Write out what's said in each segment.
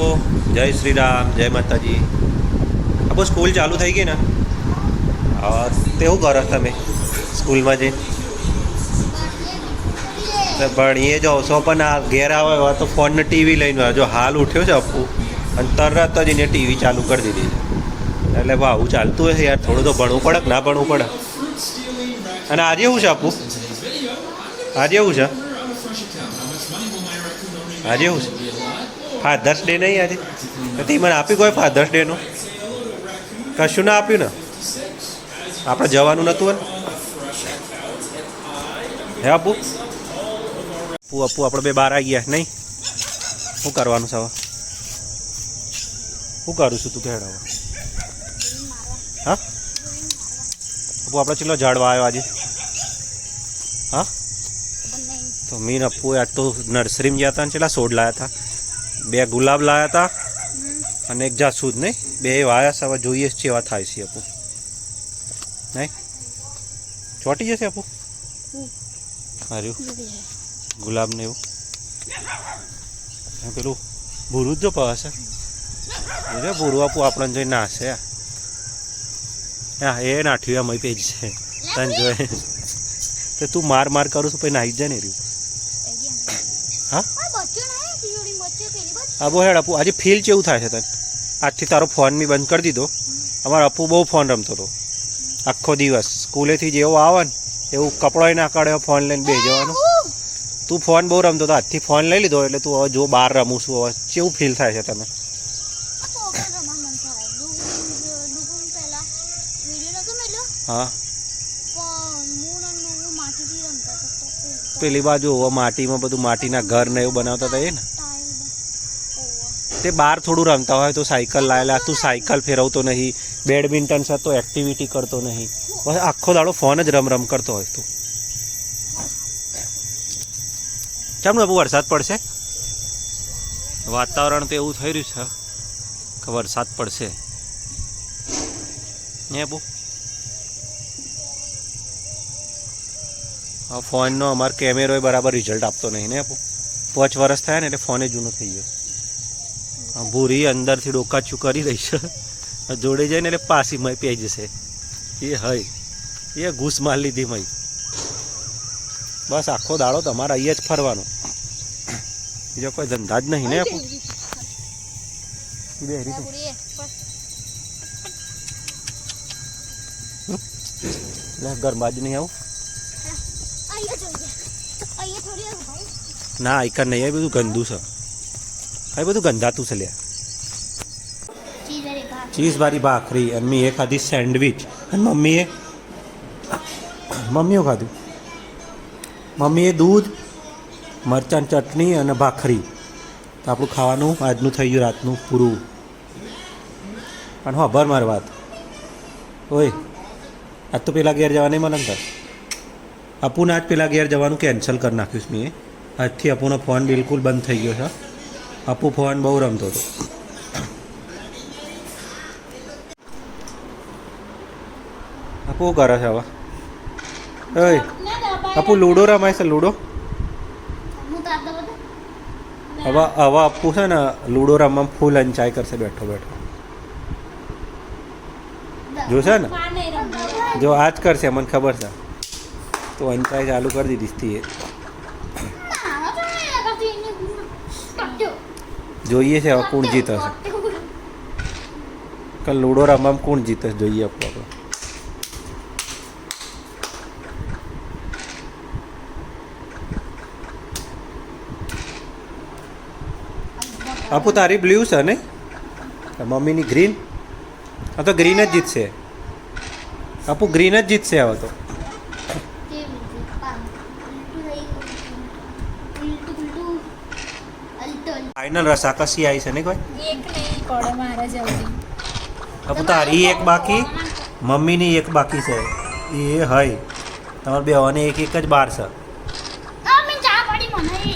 આપો જય શ્રી રામ, જય માતાજી. આ બહુ સ્કૂલ ચાલુ થઈ ગઈ ને? તેવું કરો તમે સ્કૂલમાં જે ભણીએ જો છો પણ આ ઘેર આવે તો ફોનને ટીવી લઈને જો હાલ ઉઠ્યો છે અપુ અને તરત જ એને ટીવી ચાલુ કરી દીધી છે. એટલે બા આવું ચાલતું હોય યાર, થોડું તો ભણવું પડે ના ભણવું પડે? અને આજે એવું છે અપ્પુ? આજે એવું છે? આજે એવું છે? ફાધર્સ ડે નહીં આજે? નથી, મને આપી કોઈ ફાધર્સ ડેનું કશું ના આપ્યું ને? આપણે જવાનું નહોતું ને હે આપુ આપુ આપુ આપણે બે બહાર આવી ગયા, નહીં? શું કરવાનું છે હવે? શું કરું છું તું કહેડ હવે? હા? આપુ આપણે ચેલો ઝાડવા આવ્યો આજે? હા? તો મીન અપ્પુ આજ તો નર્સરીમાં ગયા હતા ને ચેલા સોડ લાયા હતા બે ગુલાબ લાયા હતા અને એક જાસૂદ નહીં? બે વાયા હવે જોઈએ છે એવા થાય છે અપુ. નહીં? ચોટી જશે અપુ? હાર્યું ગુલાબ ને એવું. પેલું ભૂરું જ જો પવાશે જો ભૂરું આપું આપણને જોઈ નાશે હા એ નાઠ્યું એમ પેજ છે. તને જોઈ તો તું માર માર કરું છું પછી નાહી જ જાય ને રહ્યું. હા? આ બહુ હેડ અપુ આજે ફીલ કેવું થાય છે તને? આજથી તારો ફોન બી બંધ કરી દીધો. અમારો અપુ બહુ ફોન રમતો હતો. આખો દિવસ. સ્કૂલેથી જેવો આવે ને, એવું કપડોય ના કાઢે, ફોન લઈને બે જવાનું. તું ફોન બહુ રમતો હતો. આજથી ફોન લઈ લીધો એટલે તું હવે જો બહાર રમું છું. હવે કેવું ફીલ થાય છે તને? હા. પેલી બાજુ માટીમાં બધું માટીના ઘર ને એવું બનાવતા હતા એ ને? તે બહાર થોડું રમતા હોય તો સાયકલ લાયેલા તું સાયકલ ફેરવતો નહીં બેડમિન્ટન છે તો એક્ટિવિટી કરતો નહીં. બસ આખો દાડો ફોન જ રમ રમ કરતો હોય તું. કેમ બાબુ વરસાદ પડશે? વાતાવરણ તો એવું થઈ રહ્યું છે કે વરસાદ પડશે. ને બહુ આ ફોનનો અમારો કેમેરો બરાબર રિઝલ્ટ આપતો નહીં ને પાંચ વર્ષ થયા ને એટલે ફોને જૂનો થઈ ગયો. ભૂરી અંદરથી ડોકાચું કરી રહી છે. જોડે જાય ને એટલે પાછી મય પી જશે. એ હઈ. એ ઘૂસ માર લીધી મય. બસ આખો દાડો તમારે અહીંયા જ ફરવાનો. બીજો કોઈ ધંધા જ નહીં ને ઘરમાં જ નહીં આવું? ના આઈકર નહીં એ બધું ગંદુ છે. આ બધું ગંધાતું છે લ્યા ચીઝ વાળી ભાખરી અને મેં ખાધી સેન્ડવિચ. અને મમ્મીએ મમ્મીઓ ખાધું? મમ્મીએ દૂધ મરચાં ચટણી અને ભાખરી. તો આપણું ખાવાનું આજનું થઈ ગયું રાતનું પૂરું. પણ ભર મારી વાત. ઓય, આજ તો પેલા ઘેર જવા નહીં મને અંદર અપુને આજ પેલા ઘેર જવાનું કેન્સલ કરી નાખ્યું છે મેં. આજથી અપુનો ફોન બિલકુલ બંધ થઈ ગયો છે. અપુ ફોન બહુ રમતો હતો. અપુ કરે છે હવે? ઓય અપુ લૂડો રમાય છે લૂડો? હવે હવે અપુ છે ને લૂડો રમવામાં ફૂલ અંચાઈ કરશે બેઠો બેઠો. જોશે ને? જો આજ કરશે મને ખબર છે. તો અંચાઈ ચાલુ કરી દીધી હતી એ જોઈએ છે, હવે કોણ જીતે છે કે લૂડો રમવામાં કોણ જીતે છે જોઈએ આપો આપણે આપું તારી બ્લુ છે ને મમ્મીની ગ્રીન હા તો ગ્રીન જ જીતશે. આપુ ગ્રીન જ જીતશે હવે તો. ફાઇનલ રસાકસી આવી છે ને કોઈ? એક નહીં પડે મારે જલ્દી. આપુ તારી એક બાકી? મમ્મીની એક બાકી છે. એ હઈ. તમારે બેવાની એક એક જ બાર છે.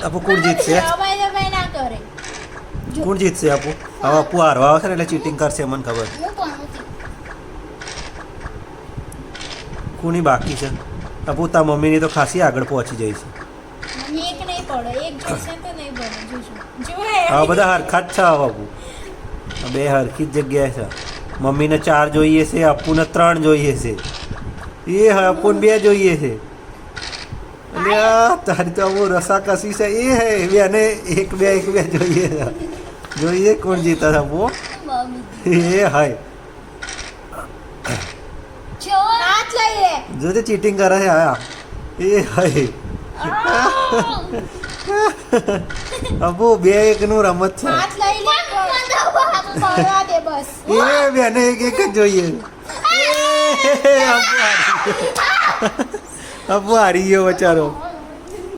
આપુ કોણ જીતશે? કોણ જીતશે આપુ? હવે આપુ હારવા આવશે એટલે ચીટિંગ કરશે મને ખબર. કોની બાકી છે? આપુ તા મમ્મીની તો ખાસી આગળ પહોંચી જાય છે પડે. એક જોશે તો નહીં બને. જોશું જુએ આ બધા હરખા જ છે બાપુ બે હરખી જ જગ્યાએ છે. મમ્મીને ચાર જોઈએ છે અપ્પુને ત્રણ જોઈએ છે. એ અપુને બે જોઈએ છે. તારી તો બહુ રસા કસી છે. એ હે બેને એક બે એક બે જોઈએ જોઈએ કોણ જીતા અપ્પુ મમ્મી એ હાય. જો તે ચીટિંગ કરે છે આયા. એ હાય. અબુ બે એક નું રમત છે. હાથ લઈ લે. મારવા દે બસ. એ બેને એક એક જ જોઈએ. અબુ હારી ગયો. અપુ હારી ગયો બચારો.